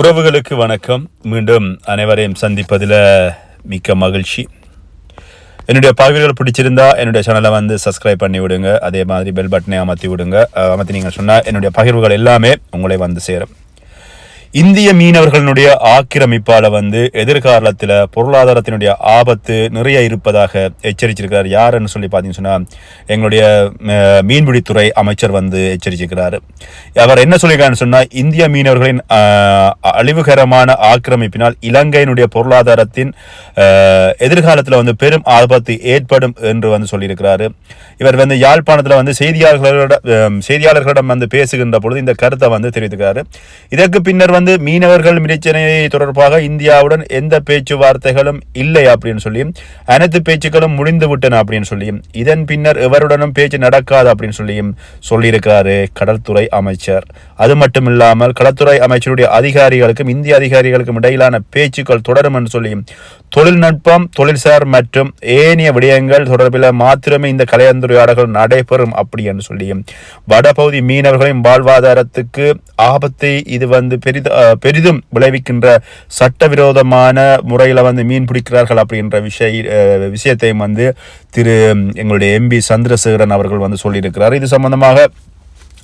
உறவுகளுக்கு வணக்கம். மீண்டும் அனைவரையும் சந்திப்பதில் மிக்க மகிழ்ச்சி. என்னுடைய பார்வைகள் பிடிச்சிருந்தா என்னுடைய சேனலை வந்து சப்ஸ்கிரைப் பண்ணி விடுங்க. அதே மாதிரி பெல் பட்டனை அமர்த்தி விடுங்க. அமர்த்தி நீங்கள் சொன்னால் என்னுடைய பகிர்வுகள் எல்லாமே உங்களை வந்து சேரும். இந்திய மீனவர்களுடைய ஆக்கிரமிப்பால வந்து எதிர்காலத்தில் பொருளாதாரத்தினுடைய ஆபத்து நிறைய இருப்பதாக எச்சரிச்சிருக்கிறார். யாருன்னு சொல்லி பார்த்தீங்கன்னு சொன்னால் எங்களுடைய மீன்பிடித்துறை அமைச்சர் வந்து எச்சரிச்சிருக்கிறார். அவர் என்ன சொல்லியிருக்காருன்னு சொன்னால் இந்திய மீனவர்களின் அழிவுகரமான ஆக்கிரமிப்பினால் இலங்கையினுடைய பொருளாதாரத்தின் எதிர்காலத்தில் வந்து பெரும் ஆபத்து ஏற்படும் என்று வந்து சொல்லியிருக்கிறாரு. இவர் வந்து யாழ்ப்பாணத்தில் வந்து செய்தியாளர்களோட செய்தியாளர்களிடம் வந்து பேசுகின்ற பொழுது இந்த கருத்தை வந்து தெரிவித்திருக்கிறாரு இதற்கு பின்னர் வந்து மீனவர்கள் பிரச்சனை தொடர்பாக இந்தியாவுடன் எந்த பேச்சுவார்த்தைகளும் இல்லை அப்படின்னு சொல்லி அனைத்து பேச்சுக்களும் முடிந்து விட்டன அப்படின்னு சொல்லி இதன் பின்னர் எவருடனும் பேச்சு நடக்காது அப்படின்னு சொல்லியும் சொல்லியிருக்கிறாரு கடல்துறை அமைச்சர். அது மட்டும் இல்லாமல் கடற்துறை அமைச்சருடைய அதிகாரிகளுக்கும் இந்திய அதிகாரிகளுக்கும் இடையிலான பேச்சுக்கள் தொடரும் என்று சொல்லியும் தொழில்நுட்பம் தொழில்சார் மற்றும் ஏனைய விடயங்கள் தொடர்பில் மாத்திரமே இந்த கலையந்துரையாடல்கள் நடைபெறும் அப்படி என்று சொல்லியும் வடபகுதி மீனவர்களின் வாழ்வாதாரத்துக்கு ஆபத்தை இது வந்து பெரிது பெரிதும் விளைவிக்கின்ற சட்டவிரோதமான முறையில் வந்து மீன் பிடிக்கிறார்கள் அப்படின்ற விஷய விஷயத்தையும் வந்து திரு எங்களுடைய எம்பி சந்திரசேகரன் அவர்கள் வந்து சொல்லியிருக்கிறார். இது சம்பந்தமாக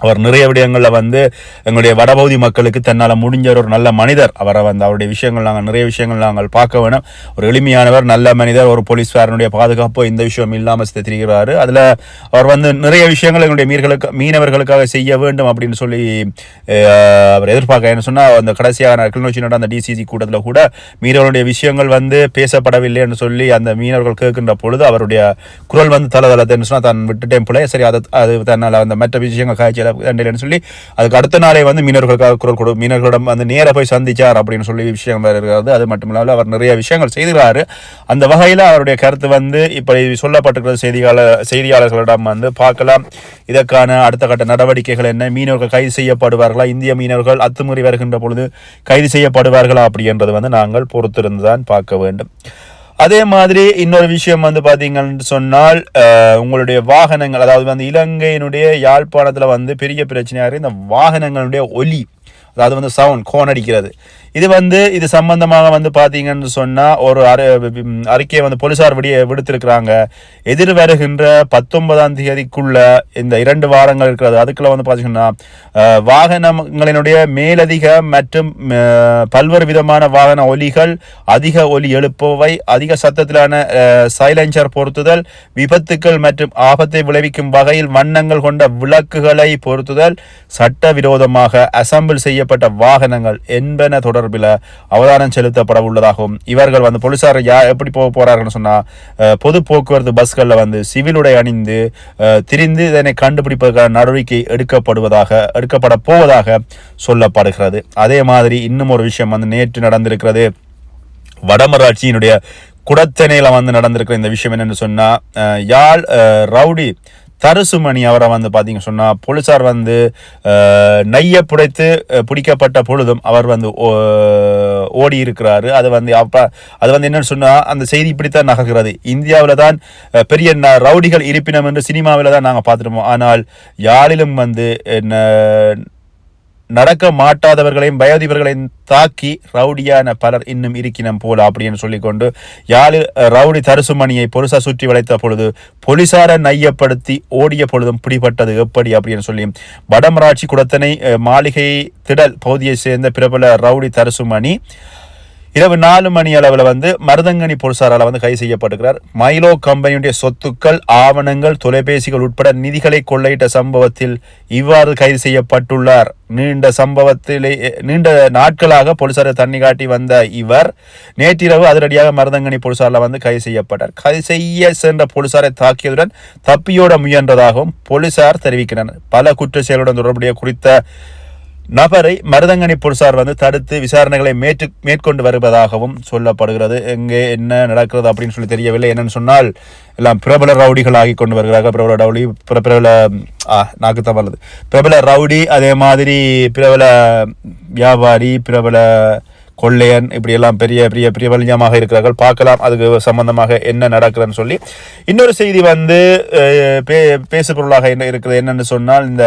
அவர் நிறைய விடயங்களில் வந்து எங்களுடைய வடபகுதி மக்களுக்கு தன்னால் முடிஞ்ச ஒரு நல்ல மனிதர். அவரை வந்து அவருடைய விஷயங்கள் நாங்கள் நிறைய விஷயங்கள் நாங்கள் பார்க்க வேணும். ஒரு எளிமையானவர் நல்ல மனிதர் ஒரு போலீஸ்காரனுடைய பாதுகாப்போ இந்த விஷயம் இல்லாமல் தெரிகிறாரு அதில் அவர் வந்து நிறைய விஷயங்கள் எங்களுடைய மீர்களுக்கு மீனவர்களுக்காக செய்ய வேண்டும் அப்படின்னு சொல்லி அவர் எதிர்பார்க்க என்ன சொன்னால் அந்த கடைசியாக கிளிநொச்சி நடந்த டிசிசி கூட்டத்தில் கூட மீனவர்களுடைய விஷயங்கள் வந்து பேசப்படவில்லைன்னு சொல்லி அந்த மீனவர்கள் கேட்கின்ற பொழுது அவருடைய குரல் வந்து தளதளத்துன்னு சொன்னால் தான் விட்டுட்டேன் போல சரி அதை அது தன்னால் அந்த மற்ற விஷயங்கள் காய்ச்சல் தண்டையிலன்னு சொல்லி அதுக்கு அடுத்த நாளே வந்து மீனவர்களுக்காக குரல் கொடு மீனவர்களிடம் வந்து நேராக போய் சந்திச்சார் அப்படின்னு சொல்லி விஷயம் வேறு இருக்கிறது அது மட்டும் இல்லாமல் அவர் நிறைய விஷயங்கள் செய்கிறாரு அந்த வகையில் அவருடைய கருத்து வந்து இப்படி சொல்லப்பட்டிருக்கிற செய்தியாளர் செய்தியாளர்களிடம் வந்து பார்க்கலாம். இதற்கான அடுத்த கட்ட நடவடிக்கைகள் என்ன? மீனவர்கள் கைது செய்யப்படுவார்களா? இந்திய மீனவர்கள் அத்துமுறை வருகின்ற பொழுது கைது செய்யப்படுவார்களா? அப்படின்றது வந்து நாங்கள் பொறுத்திருந்து தான் பார்க்க வேண்டும். அதே மாதிரி இன்னொரு விஷயம் வந்து பார்த்தீங்கன்னு சொன்னால் உங்களுடைய வாகனங்கள் அதாவது வந்து இலங்கையினுடைய யாழ்ப்பாணத்தில் வந்து பெரிய பிரச்சனையாக இந்த வாகனங்களுடைய ஒலி. அதாவது வந்து சவுண்ட் கோன் அடிக்கிறது. இது வந்து இது சம்பந்தமாக வந்து பார்த்தீங்கன்னு சொன்னால் ஒரு அறி அறிக்கையை வந்து போலீஸார் விடிய விடுத்திருக்கிறாங்க. எதிர் வருகின்ற பத்தொன்பதாம் தேதிக்குள்ள இந்த இரண்டு வாரங்கள் இருக்கிறது. அதுக்குள்ள வந்து பார்த்தீங்கன்னா வாகனங்களினுடைய மேலதிக மற்றும் பல்வேறு விதமான வாகன ஒலிகள் அதிக ஒலி எழுப்பவை அதிக சத்தத்திலான சைலன்சர் பொருத்துதல் விபத்துக்கள் மற்றும் ஆபத்தை விளைவிக்கும் வகையில் வண்ணங்கள் கொண்ட விளக்குகளை பொருத்துதல் சட்டவிரோதமாக அசம்பிள் செய்யப்பட்ட வாகனங்கள் என்பன தொடர்பில் அவதானம் செலுத்தப்பட உள்ளதாகவும் இவர்கள் வந்து போலீசார் யா எப்படி போக போகிறார்கள்னு சொன்னா பொது போக்குவரத்து பஸ்களில் வந்து சிவில் உடை அணிந்து திரிந்து இதனை கண்டுபிடிப்பதற்கான நடவடிக்கை எடுக்கப்படுவதாக எடுக்கப்பட போவதாக சொல்லப்படுகிறது. அதே மாதிரி இன்னும் ஒரு விஷயம் வந்து நேற்று நடந்திருக்கிறது. வடமராட்சியினுடைய குடத்தனையில் வந்து நடந்திருக்கிற இந்த விஷயம் என்னென்னு சொன்னா யாழ் ரவுடி தரசுமணி அவரை வந்து பார்த்தீங்க சொன்னால் போலீஸார் வந்து நையை நைய புடைத்து பிடிக்கப்பட்ட பொழுதும் அவர் வந்து ஓ- ஓடி இருக்கிறாரு. அது வந்து அப்போ அது வந்து என்னன்னு சொன்னால் அந்த செய்தி இப்படித்தான் நகர்கிறது. இந்தியாவில் தான் பெரிய ந- ரவுடிகள் இருப்பினம் என்று சினிமாவில் தான் நாங்கள் பார்த்துருப்போம். ஆனால் யாரிலும் வந்து என்ன நடக்க மாட்டாதவர்களையும் பயோதிபர்களையும் தாக்கி ரவுடியான பலர் இன்னும் இருக்கினம் போல அப்படின்னு சொல்லிக்கொண்டு யாழ் ரவுடி தருசுமணியை பொலிசார் சுற்றி வளைத்த பொழுது போலீசாரை நையப்படுத்தி ஓடிய பொழுதும் பிடிபட்டது எப்படி அப்படின்னு சொல்லி வடமராட்சி குடத்தனை மாளிகை திடல் பகுதியை சேர்ந்த பிரபல ரவுடி தருசுமணி இரவு நாலு மணி அளவில் வந்து மருதங்கனி போலீசாரால் வந்து கைது செய்யப்பட்டிருக்கிறார். மைலோ கம்பெனியுடைய சொத்துக்கள் ஆவணங்கள் தொலைபேசிகள் உட்பட நிதிகளை கொள்ளையிட்ட சம்பவத்தில் இவ்வாறு கைது செய்யப்பட்டுள்ளார். நீண்ட சம்பவத்திலே நீண்ட நாட்களாக போலீசாரை தண்ணி காட்டி வந்த இவர் நேற்றிரவு அதிரடியாக மருதங்கனி போலீசாரில் வந்து கைது செய்யப்பட்டார். கைது செய்ய சென்ற போலீசாரை தாக்கியதுடன் தப்பியோட முயன்றதாகவும் போலீசார் தெரிவிக்கின்றனர். பல குற்ற செயலுடன் தொடர்புடைய குறித்த நபரை மருதங்கனி போலீசார் வந்து தடுத்து விசாரணைகளை மேற்று மேற்கொண்டு வருவதாகவும் சொல்லப்படுகிறது. எங்கே என்ன நடக்கிறது அப்படின்னு சொல்லி தெரியவில்லை. என்னன்னு சொன்னால் எல்லாம் பிரபல ரவுடிகள் ஆகி கொண்டு வருகிறார்கள். பிரபல ரவுடி பிரபல நாக்கு தவறுது பிரபல ரவுடி அதே மாதிரி பிரபல வியாபாரி பிரபல கொள்ளையன் இப்படியெல்லாம் பெரிய பெரிய பெரிய பிரபல்யமாக இருக்கிறார்கள். பார்க்கலாம் அதுக்கு சம்பந்தமாக என்ன நடக்குதுன்னு சொல்லி. இன்னொரு செய்தி வந்து பே பேசுபொருளாக என்ன இருக்குது? என்னன்னு சொன்னால் இந்த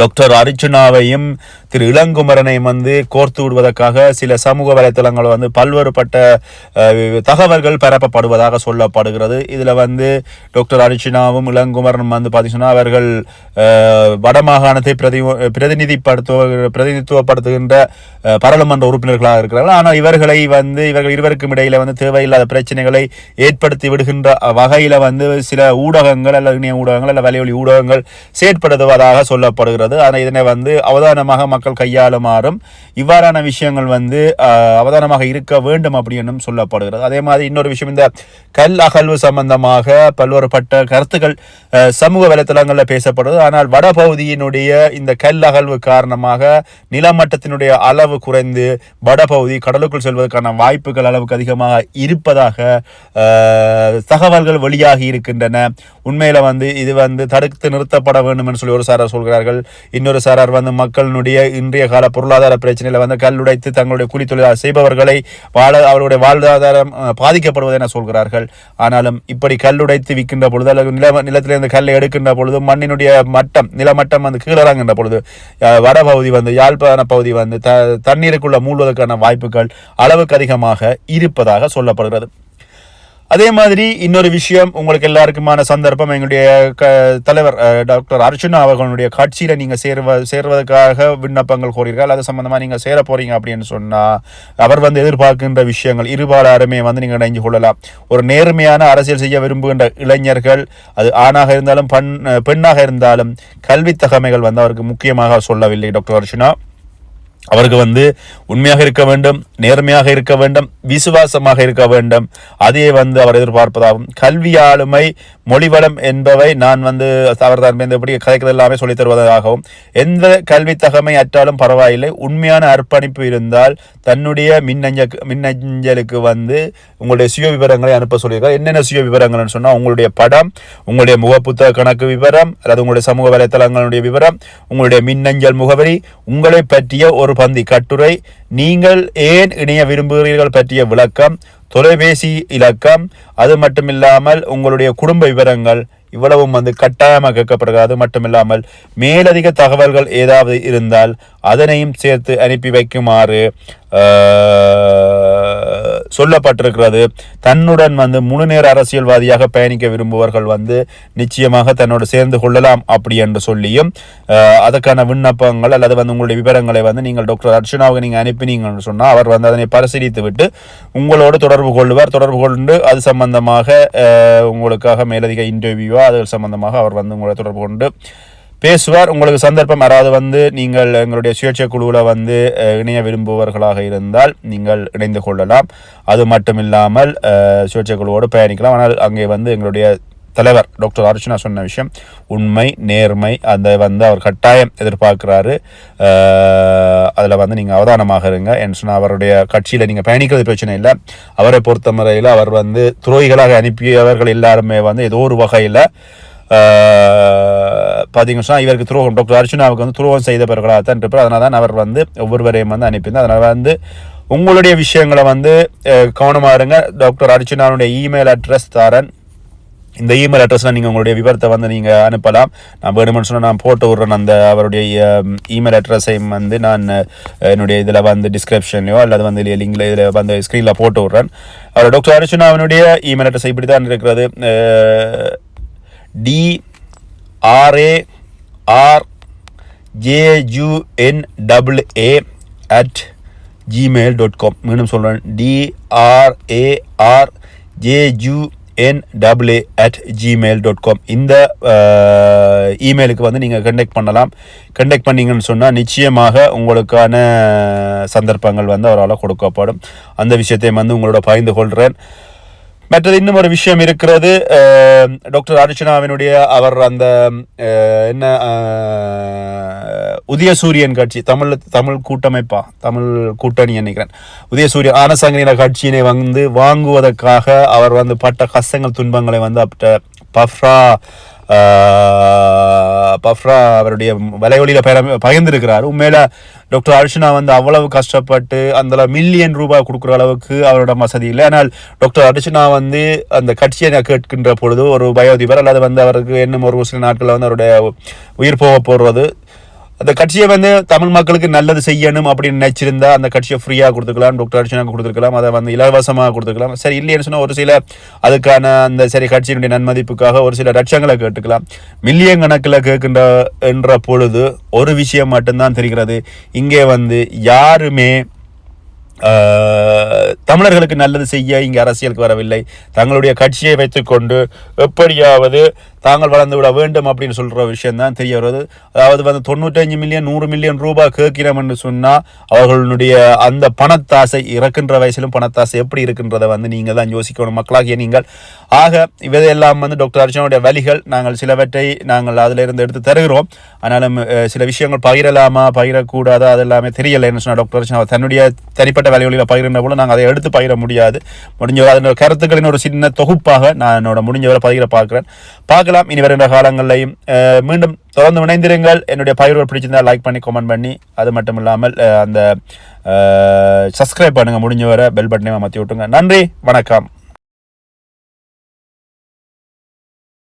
டாக்டர் அர்ஜுனாவையும் திரு இளங்குமரனையும் வந்து கோர்த்து விடுவதற்காக சில சமூக வலைத்தளங்கள் வந்து பல்வேறுபட்ட தகவல்கள் பரப்பப்படுவதாக சொல்லப்படுகிறது. இதில் வந்து டாக்டர் அர்ச்சுனாவும் இளங்குமரனும் வந்து பார்த்தீங்கன்னா அவர்கள் வடமாகாணத்தை பிரதி பிரதிநிதிப்படுத்துவ பிரதிநிதித்துவப்படுத்துகின்ற பாராளுமன்ற உறுப்பினர்களாக இருக்கிறார்கள். ஆனால் இவர்களை வந்து இவர்கள் இருவருக்கும் இடையில் வந்து தேவையில்லாத பிரச்சனைகளை ஏற்படுத்தி விடுகின்ற வகையில் வந்து சில ஊடகங்கள் அல்லது இணைய ஊடகங்கள் அல்ல வலையொலி ஊடகங்கள் செயற்படுத்துவதாக சொல்லப்படுகிறது. ஆனால் இதனை வந்து அவதானமாக மக்கள் கையாளுமாறும் இவ்வாறான விஷயங்கள் வந்து அவதானமாக இருக்க வேண்டும் அப்படின்னு சொல்லப்படுகிறது. அதே மாதிரி இன்னொரு விஷயம் இந்த கல் அகழ்வு சம்பந்தமாக பல்வேறுபட்ட கருத்துக்கள் சமூக வலைத்தளங்களில் பேசப்படுது. ஆனால் வடபகுதியினுடைய இந்த கல் அகழ்வு காரணமாக நிலமட்டத்தினுடைய அளவு குறைந்து வடபகுதி கடலுக்குள் செல்வதற்கான வாய்ப்புகள் அளவுக்கு அதிகமாக இருப்பதாக தகவல்கள் வெளியாகி இருக்கின்றன. உண்மையில் வந்து இது வந்து தடுத்து நிறுத்தப்பட வேண்டும் என்று சொல்லி ஒரு சாரார் சொல்கிறார்கள். இன்னொரு சாரார் வந்து மக்களினுடைய இன்றைய கால பொருளாதார பிரச்சனையில் வந்து கல் உடைத்து தங்களுடைய கூலி தொழிலாளர் செய்பவர்களை வாழ அவருடைய வாழ்வாதாரம் பாதிக்கப்படுவதை என சொல்கிறார்கள். ஆனாலும் இப்படி கல்லுடைத்து விற்கின்ற பொழுது அல்லது நில நிலத்திலிருந்து கல்லை எடுக்கின்ற பொழுது மண்ணினுடைய மட்டம் நிலமட்டம் வந்து கீழறாங்கின்ற பொழுது வடபகுதி வந்து யாழ்ப்பாண பகுதி வந்து த தண்ணீருக்குள்ள மூழ்வதற்கான வாய்ப்புகள் அளவுக்கு அதிகமாக இருப்பதாக சொல்லப்படுகிறது. அதே மாதிரி இன்னொரு விஷயம் உங்களுக்கு எல்லாருக்குமான சந்தர்ப்பம் எங்களுடைய க தலைவர் டாக்டர் அர்ச்சுனா அவர்களுடைய கட்சியில் நீங்கள் சேர்வ சேர்வதற்காக விண்ணப்பங்கள் கோரீர்கள் அது சம்மந்தமாக நீங்கள் சேர போகிறீங்க அப்படின்னு சொன்னால் அவர் வந்து எதிர்பார்க்கின்ற விஷயங்கள் இருபாலாருமே வந்து நீங்கள் இணைஞ்சு கொள்ளலாம். ஒரு நேர்மையான அரசியல் செய்ய விரும்புகின்ற இளைஞர்கள் அது ஆணாக இருந்தாலும் பண் பெண்ணாக இருந்தாலும் கல்வி தகமைகள் வந்து அவருக்கு முக்கியமாக சொல்லவில்லை டாக்டர் அர்ச்சுனா அவருக்கு வந்து உண்மையாக இருக்க வேண்டும் நேர்மையாக இருக்க வேண்டும் விசுவாசமாக இருக்க வேண்டும். அதே வந்து அவர் எதிர்பார்ப்பதாகும். கல்வி ஆளுமை மொழிவளம் என்பவை நான் வந்து அவர் தான் எப்படி கதைக்கிறது எல்லாமே சொல்லித் தருவதாகவும் எந்த கல்வி தகமை அற்றாலும் பரவாயில்லை. உண்மையான அர்ப்பணிப்பு இருந்தால் தன்னுடைய மின்னஞ்ச மின்னஞ்சலுக்கு வந்து உங்களுடைய சுய விவரங்களை அனுப்ப சொல்லியிருக்கார் என்னென்ன சுய விவரங்கள்னு சொன்னால் உங்களுடைய படம் உங்களுடைய முகப்புத்தக கணக்கு விவரம் அல்லது உங்களுடைய சமூக வலைத்தளங்களுடைய விவரம் உங்களுடைய மின்னஞ்சல் முகவரி உங்களை பற்றிய ஒரு பந்தி கட்டுரை நீங்கள் ஏன் இணைய விரும்புகிறீர்கள் பற்றிய விளக்கம் தொலைபேசி இலக்கம் அது மட்டுமில்லாமல் உங்களுடைய குடும்ப விவரங்கள் இவ்வளவும் வந்து கட்டாயமாக கேட்கப்படுகிறது. அது மட்டுமில்லாமல் மேலதிக தகவல்கள் ஏதாவது இருந்தால் அதனையும் சேர்த்து அனுப்பி வைக்குமாறு சொல்லப்பட்டிருக்கிறது. தன்னுடன் வந்து முழுநேர அரசியல்வாதியாக பயணிக்க விரும்புபவர்கள் வந்து நிச்சயமாக தன்னோடு சேர்ந்து கொள்ளலாம் அப்படி என்று சொல்லியும் அதற்கான விண்ணப்பங்கள் அல்லது வந்து உங்களுடைய விவரங்களை வந்து நீங்கள் டாக்டர் அர்ச்சனாவுக்கு நீங்கள் அனுப்பினீங்கன்னு சொன்னால் அவர் வந்து அதனை பரிசீலித்து விட்டு உங்களோடு தொடர்பு கொள்வார் தொடர்பு கொண்டு அது சம்பந்தமாக உங்களுக்காக மேலதிக இன்டர்வியூவோ அது சம்பந்தமாக அவர் வந்து உங்களை தொடர்பு கொண்டு பேசுவார். உங்களுக்கு சந்தர்ப்பம் யாராவது வந்து நீங்கள் எங்களுடைய சுயேட்சை குழுவில் வந்து இணைய விரும்புபவர்களாக இருந்தால் நீங்கள் இணைந்து கொள்ளலாம். அது மட்டும் இல்லாமல் சுயேட்சை குழுவோடு பயணிக்கலாம். ஆனால் அங்கே வந்து எங்களுடைய தலைவர் டாக்டர் அர்ச்சனா சொன்ன விஷயம் உண்மை நேர்மை அதை வந்து அவர் கட்டாயம் எதிர்பார்க்குறாரு. அதில் வந்து நீங்கள் அவதானமாக இருங்க. என்று சொன்னால் அவருடைய கட்சியில் நீங்கள் பயணிக்கிறது பிரச்சனை இல்லை. அவரை பொறுத்த முறையில் அவர் வந்து துரோகிகளாக அனுப்பியவர்கள் எல்லாருமே வந்து ஏதோ ஒரு வகையில் பார்த்தீங்கன்னு சொன்னால் இவருக்கு துரோகம். டாக்டர் அர்ச்சுனாவுக்கு வந்து துரோகம் செய்தவர்களாக தான் இருப்பார் அதனால தான் அவர் வந்து ஒவ்வொருவரையும் வந்து அனுப்பியிருந்தார் அதனால் வந்து உங்களுடைய விஷயங்களை வந்து கவனமாக இருங்க. டாக்டர் அர்ச்சுனாவுடைய இமெயில் அட்ரஸ் தரேன். இந்த இமெயில் அட்ரஸில் நீங்கள் உங்களுடைய விவரத்தை வந்து நீங்கள் அனுப்பலாம். நான் வேணுமென்னு சொன்னால் நான் போட்டு விட்றேன். அந்த அவருடைய இமெயில் அட்ரஸையும் வந்து நான் என்னுடைய இதில் வந்து டிஸ்கிரிப்ஷன்லையோ அல்லது வந்து லிங்கில் இதில் வந்து ஸ்க்ரீனில் போட்டு விட்றேன். அவர் டாக்டர் அர்ச்சுனாவினுடைய இமெயில் அட்ரஸ் இப்படி தான் இருக்கிறது. D R A R J U N double A at Gmail dot com மீண்டும் சொல்கிறேன் D R A R J U N double A at Gmail dot com இந்த இமெயிலுக்கு வந்து நீங்கள் கண்டெக்ட் பண்ணலாம். கண்டெக்ட் பண்ணீங்கன்னு சொன்னால் நிச்சயமாக உங்களுக்கான சந்தர்ப்பங்கள் வந்து அவரால் கொடுக்கப்படும். அந்த விஷயத்தையும் வந்து உங்களோட பகிர்ந்து கொள்கிறேன் மற்றது இன்னும் ஒரு விஷயம் இருக்கிறது. டாக்டர் அர்ச்சனாவினுடைய அவர் அந்த என்ன உதயசூரியன் கட்சி தமிழ் தமிழ் கூட்டமைப்பா தமிழ் கூட்டணி நினைக்கிறேன் உதயசூரியன் ஆனசங்கரின கட்சியினை வந்து வாங்குவதற்காக அவர் வந்து பட்ட கஷ்டங்கள் துன்பங்களை வந்து அப்பட்ட பஃப்ரா பஃப்ரா அவருடைய வலைவழியில் பகிர பகிர்ந்திருக்கிறார். உண்மையில் டாக்டர் அர்ச்சனா வந்து அவ்வளவு கஷ்டப்பட்டு அந்த மில்லியன் ரூபாய் கொடுக்குற அளவுக்கு அவரோட வசதி இல்லை. ஆனால் டாக்டர் அர்ச்சனா வந்து அந்த கட்சியை நான் கேட்கின்ற பொழுது ஒரு பயோதிபர் அல்லது வந்து அவருக்கு இன்னும் ஒரு சில நாட்களில் வந்து அவருடைய உயிர் போக போடுறது அந்த கட்சியை வந்து தமிழ் மக்களுக்கு நல்லது செய்யணும் அப்படின்னு நினைச்சிருந்தா அந்த கட்சியை ஃப்ரீயாக கொடுத்துக்கலாம் டாக்டர் அர்ச்சனாக்கு கொடுத்துருக்கலாம் அதை வந்து இலவசமாக கொடுத்துக்கலாம் சரி இல்லைன்னு சொன்னால் ஒரு சில அதுக்கான அந்த சரி கட்சியினுடைய நன்மதிப்புக்காக ஒரு சில லட்சங்களை கேட்டுக்கலாம். மில்லியன் கணக்கில் கேட்கின்ற என்ற பொழுது ஒரு விஷயம் மட்டும்தான் தெரிகிறது. இங்கே வந்து யாருமே தமிழர்களுக்கு நல்லது செய்ய இங்கே அரசியலுக்கு வரவில்லை. தங்களுடைய கட்சியை வைத்துக்கொண்டு எப்படியாவது தாங்கள் வளர்ந்து விட வேண்டும் அப்படின்னு சொல்கிற விஷயம் தான் தெரிய வருது. அதாவது வந்து தொண்ணூற்றஞ்சு மில்லியன் நூறு மில்லியன் ரூபாய் கேட்கிறோம் என்று சொன்னால் அவர்களுடைய அந்த பணத்தாசை இறக்கின்ற வயசிலும் பணத்தாசை எப்படி இருக்கின்றதை வந்து நீங்கள் தான் யோசிக்கணும். மக்களாகிய நீங்கள். ஆக இவையெல்லாம் வந்து டாக்டர் அர்ஜுனுடைய வழிகள். நாங்கள் சிலவற்றை நாங்கள் அதிலிருந்து எடுத்து தருகிறோம். ஆனாலும் சில விஷயங்கள் பகிரலாமா பகிரக்கூடாதா அது எல்லாமே தெரியலை என்ன சொன்னால் டாக்டர் அர்ச்சனா தன்னுடைய தனிப்பட்ட வேலைகளில் பகிர்ந்த போல நாங்கள் அதை எடுத்து பகிர முடியாது. முடிஞ்ச அதனோட கருத்துக்களின் ஒரு சின்ன தொகுப்பாக நான் என்னோட முடிஞ்சவரை பகிர பார்க்குறேன். சந்திக்கலாம் இனி வருகின்ற காலங்களையும் மீண்டும் தொடர்ந்து இணைந்திருங்கள். என்னுடைய பயிர்கள் பிடிச்சிருந்தா லைக் பண்ணி கமெண்ட் பண்ணி அது மட்டும் இல்லாமல் அந்த சப்ஸ்கிரைப் பண்ணுங்க. முடிஞ்ச வரை பெல் பட்டனை மாற்றி விட்டுங்க நன்றி. வணக்கம்.